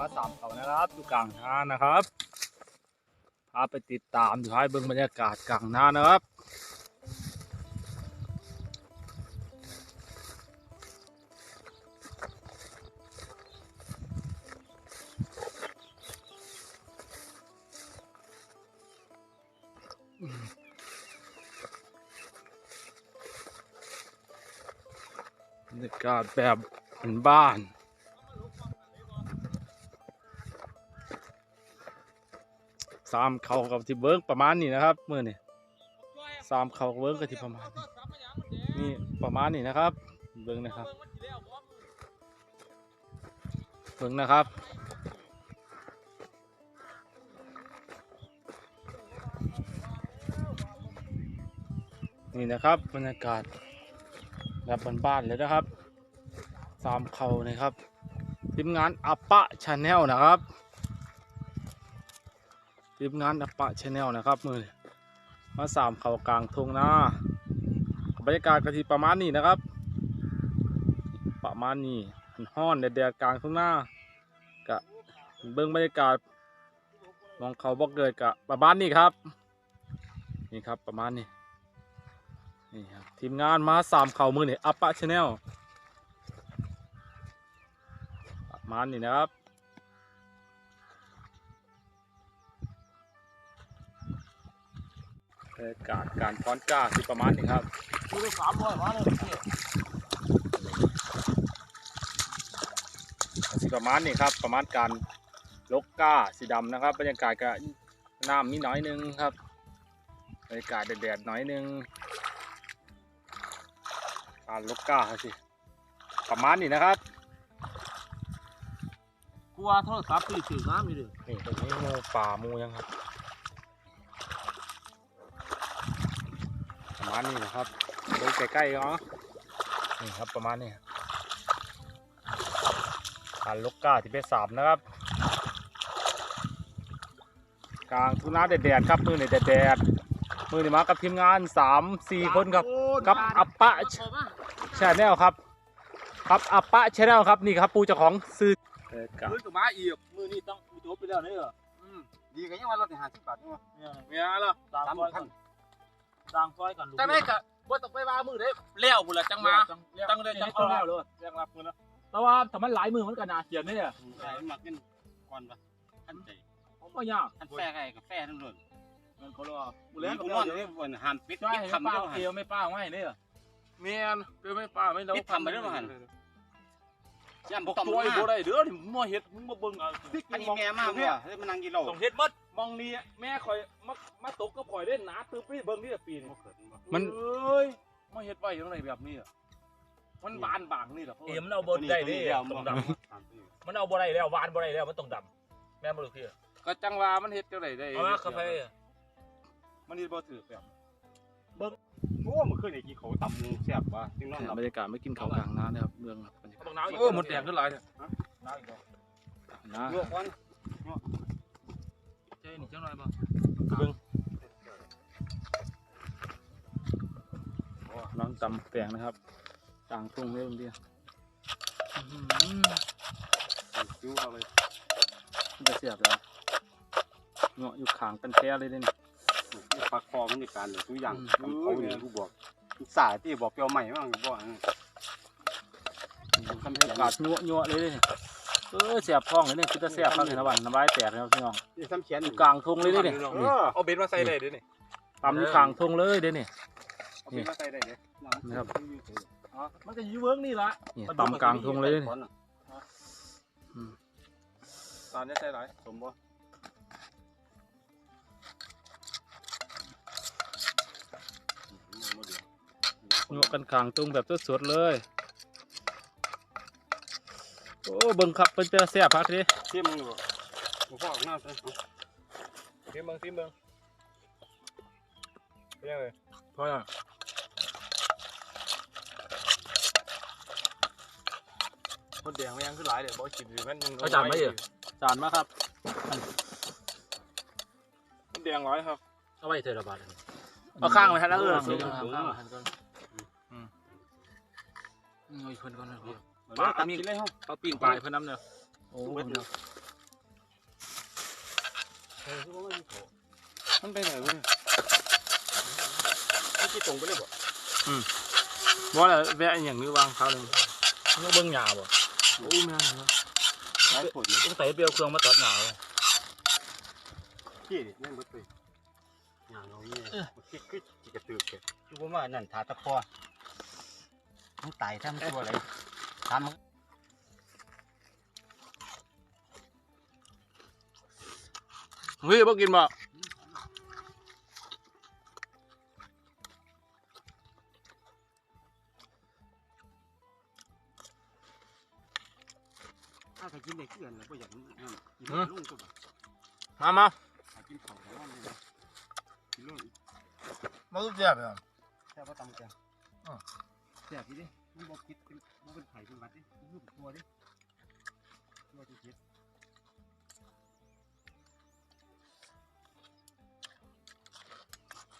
มาสามเขานะครับอยู่กลางทานะครับพาไปติดตามอยู่ให้เบิ่งบรรยากาศกลางนานะครับบรรยากาศแบบเป็นบ้าน สามเขากับที่เบิ้งประมาณนี้นะครับมื่อนี่สามเขาเบิ้งกับที่ประมาณนี้นี่ประมาณนี้นะครับ เบิ้งนะครับเบิ้งนะครับนี่นะครับบรรยากาศแบบบ้านๆเลยนะครับสามเขานะครับทีมงานอัปปะชาแนลนะครับ ทีมงานอัปปะชาแนลนะครับมือมาสามเขากลางทงนาบรรยากาศกะทิประมาณนี้นะครับ ประมาณนี้ห้อนแดดกลางทุ่งนากะเบิ้องบรรยากาศมองเขาบ่เกิดกะประมาณนี้ครับนี่ครับประมาณนี้นี่ครับทีมงานมาสามเข่ามือเนี่ยอัปปะชาแนลประมาณนี้นะครับ รรยากาศการฟ้อนก้าที่ประมาณนี้ครับดูสามร้อยมาเลยพี่สิประมาณนี้ครับประมาณการลกก้าสีดำนะครับบรรยากาศก็น้ำนิดหน่อยหนึงครับบรรยากาศแดดๆหน่อยหนึงการลกก้าสิประมาณนี้นะครับกลัวโทรศัพท์พี่ถือน้ำอยู่ดินี่ตรงนี้หมูป่าหมูยังครับ มาณนี้นะครับดูใกล้ๆเนาะนี่ครับประมาณนี้การลกก้าที่เป็นสามนะครับ กลางทุ่งนาแดดๆครับมือนี่แดดๆมือนี่มากับทีมงานสามสี่คนครับกับอัปปะชาแนลครับครับอัปปะชาแนลครับนี่ครับปูเจ้าของซื้อเออกะมือกับมาอีกมือนี่ต้องมีตัวไปแล้วนี่เหรอดีกันยังว่ารถห้าสิบบาทนี่วะเนี่ยเนี่ยเหรอดังสามซอยพักันน ดังซอยกันจังได้กะว่าต้องไปว่ามือได้เลี้ยวบุญละจังมาจังเลยจังเอาแล้วเลยจังรับมือนะแต่ว่าแต่มันหลายมือมันก็น่าเขียนนี่เนี่ยใช่มากินก่อนปะอันใจผมก็ยากอันแฟไก่กับแฟทั้งหมดมันก็รอบุเลี้แล้ยวงก็กูรนออนนี่บนหันปิดใช่ปิดไม่ทำป้าด้วยหันเกียวไม่ป้าไม่เนี่ยเมียนเกียวไม่ป้าไม่เราปิดทำไปด้วยหัน ย่ำบอกต่อมตัวไอ้มาบัวได้เด้อนี่มึงมาเฮ็ดมึงมาเบิ่งอะอันนี้แม่มากว่ะเฮ้ยมันนั่งกินเหล้าต้องเฮ็ดมัดมองนี้แม่คอยมามาตกก็ปล่อยได้หนาตึ๊บนี่เบิ่งนี่ปีนี้มัน เอ้ยมาเฮ็ดไว้ยังไงแบบนี้อะมันบานบางนี่แหละเอ็มนเอาบนได้เด้เดียวต้องดำมันเอาบ่ได้แล้ววานบ่ได้แล้วมันต้องดำแม่นบ่รู้พี่ก็จังว่ามันเฮ็ดจังไดได้เอามากาแฟมันเฮ็ดบ่ถือแบบโอ้มันขึ้นไอ้กี่เขาตำแซ่บว่ะจริงน้องบรรยากาศไม่กินข้าวกลางนานะครับเมืองครับ บรรยากาศต้องน้ำอีกโอ้หมดแดงขึ้นหลายเนี่ยน้ำอีกแล้วนะลวกวันเจ้นี่จังหน่อยบ่น้องตำแปลงนะครับกลางทุ่งเรื่องเดียวอื้อหือจิ้วเอาเลยมันจะเสียบแล้วเงาะอยู่ขางเป็นแท้เลยเด่นปลาคอมันมีการเลยทุกอย่างทำเขาเนี่ยกูบอกสาที่บอกเปียวใหม่บ้างบอก ทำให้อากาศยั่วยั่วเลยเด่นเออเสียบท้องเลยเนี่ยคือจะเสียบข้างในนะวันน้ำลายแตกนะครับพี่น้องนี่ซ้ำเขียนอยู่กลางทุ่งเลยเด่นนี่เออเอาเบ็ดมาใส่ได้ด้วยนี่ตำอยู่ขางทุ่งเลยเด่นนี่เอาไปมาใส่ได้เลยนะครับมันก็อยู่เบิ่งนี่ล่ะนี่ตำกลางทุ่งเลยเด่นตอนนี้ใส่หลายสมบ่ยั่วกันขางทุ่งแบบสดๆเลยโอ้เบิ่งครับเป็นจะเสียบพักดิเทียมมึงอยู่บ่พ่อหน้าใส่ซิมเบิ่งซิมเบิ่งเป็นยังไงพอแล้วหมดแดงมันยังขึ้นหลายเด้บ่กินอยู่มันเขาจานไหมเหรอจานมาครับหมดแดงหลายครับเอาไว้เถอะระบาดเอาข้างไว้ให้แล้วเออข้างสิไว้ข้างข้างข้างไว้หันก่อนอืมเอาอีกคนก่อนนะพี่ ปลาตัดกินเลยเฮาเอาปิ้งปลายเพิ่นน้ำเนี่ยโอ้เบิดโหเนาะอคือว่ามันโถมันไปไหนวะเนี่ยไม่คิดตรงไปเลยบ่ว่าแล้วแวะอหย่างนี้วางเขาหนึ่งมึงเบิ่งหญ้าบ่โอ้แม่นเหรอหลายผลเลยต้องใส่เปรียวเครื่องมาตัดหญ้าเลยพี่ดิแม่งเบิดไปอย่างเราเนี่ยมันคิดคิดจิกระตือแกคือว่ามันนั่นถาตะพอมันตายทำตัวอะไร ทำเฮ้ยบ่กินบ่ถ้าใครกิน ได้เกลือนแล้วก็อย่างนั้นกินลุงก็แบบมามากินของแล้วมันกินลุงมาทุกเจ็บเลยแค่ว่าตำแกงแซ่บดิมันบอกคิดมันเป็นไข่เป็นวัดดิมันเป็นตัวดิตัวที่คิ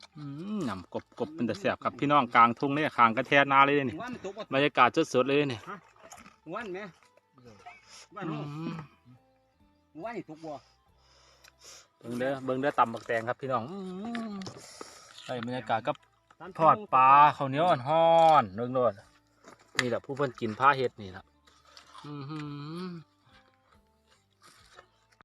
ดอืมนำกบกบเป็นแต่แสบครับพี่น้องกลางทุ่งเนี่ยคางกระแทกนาเลยนี่วันตกบรรยากาศสดๆเลยนี่วันไหมวันอืมวันนี่ตกบ่เบิ่งเด้อเบิ่งเด้อตำบักแตงครับพี่น้องอืมได้บรรยากาศกับ ทอดปลาข้าวเหนียวอ่อนห้อนนึ่งโดดนี่แหละผู้เพิ่นกินผ้าเฮ็ดนี่แหละอือหือ